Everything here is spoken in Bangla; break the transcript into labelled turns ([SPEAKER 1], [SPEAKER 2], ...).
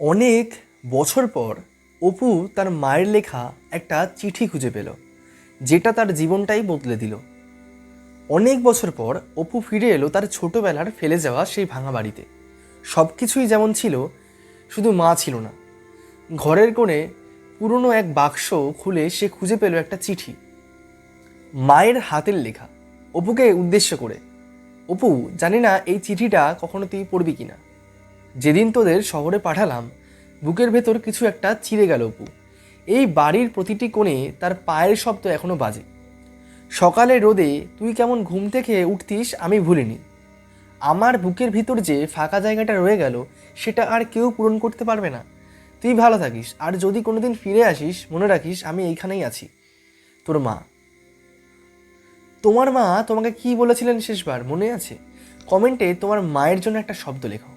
[SPEAKER 1] অনেক বছর পর অপু তার মায়ের লেখা একটা চিঠি খুঁজে পেল, যেটা তার জীবনটাই বদলে দিল। অনেক বছর পর অপু ফিরে এলো তার ছোটবেলার ফেলে যাওয়া সেই ভাঙা বাড়িতে। সব কিছুই যেমন ছিল, শুধু মা ছিল না। ঘরের কোণে পুরনো এক বাক্স খুলে সে খুঁজে পেল একটা চিঠি। মায়ের হাতের লেখা। অপুকে উদ্দেশ্য করে। অপু, জানি না এই চিঠিটা কখনো তুই পড়বি কিনা? যেদিন তোদের শহরে পাঠালাম, বুকের ভেতর কিছু একটা চিরে গেল অপু। এই বাড়ির প্রতিটি কোণে তার পায়ের শব্দ এখনও বাজে। সকালে রোদে তুই কেমন ঘুম থেকে উঠতিস আমি ভুলিনি। আমার বুকের ভিতর যে ফাঁকা জায়গাটা রয়ে গেল, সেটা আর কেউ পূরণ করতে পারবে না। তুই ভালো থাকিস, আর যদি কোনোদিন ফিরে আসিস, মনে রাখিস আমি এইখানেই আছি। তোর মা। তোমার মা তোমাকে কি বলেছিলেন শেষবার, মনে আছে? কমেন্টে তোমার মায়ের জন্য একটা শব্দ লেখো।